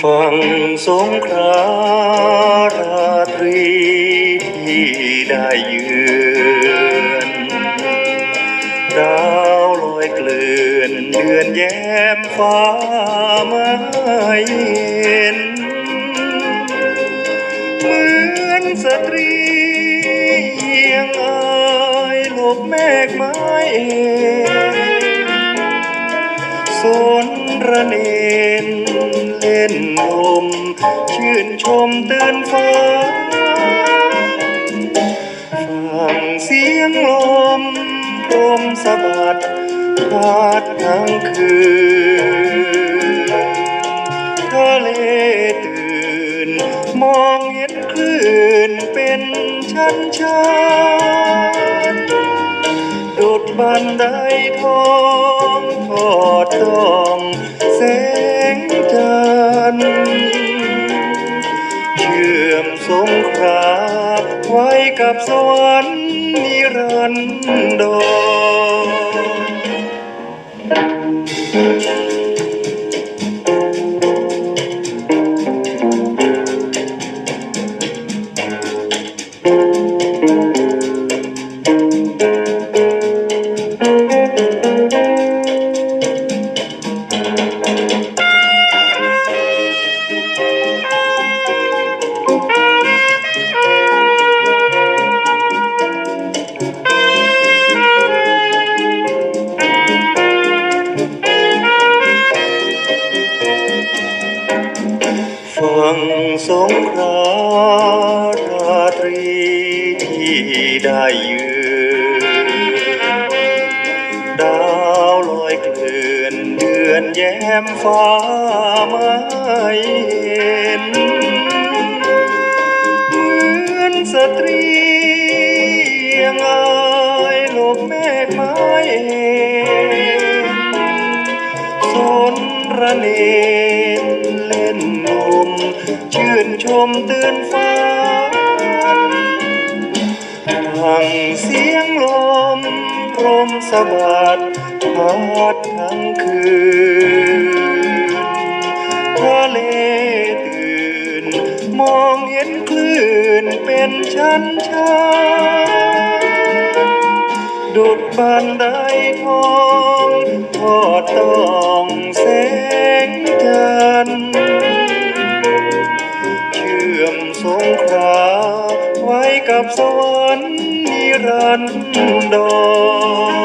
ฝั่งสงขลาราตรีที่ได้เยือนดาวลอยเกลื่อนเดือนแย้มฟ้ามาเย็นเหมือนสตรี เยียงอายหลบแมกไม้เองสนระเนนเล่นลม ชื่นชมเตือนฟ้าฟังเสียงลมพรมสะบัดพัดทั้งคืน ชันชันดุดบันไดทองทอดตองแสงจันทร์เชื่อมสงคราไว้กับสวรรค์นิรันดร ฝั่งสงขลาราตรีที่ได้ยืนดาวลอยเกลื่อนเดือนแย้มฟ้าไมาเย็นเหมือนสตรียังอายหลบแม่ไม้เองสนระเนน เล่นลมชื่นชมตือนฟ้าฟังเสียงลมพรมสะบัดพัดทั้งคืนทะเลตื่น มองเห็นคลื่นเป็นชั้นชั้นดุดบันไดทองทอดต้องแสง กับสวรรค์นิรันดร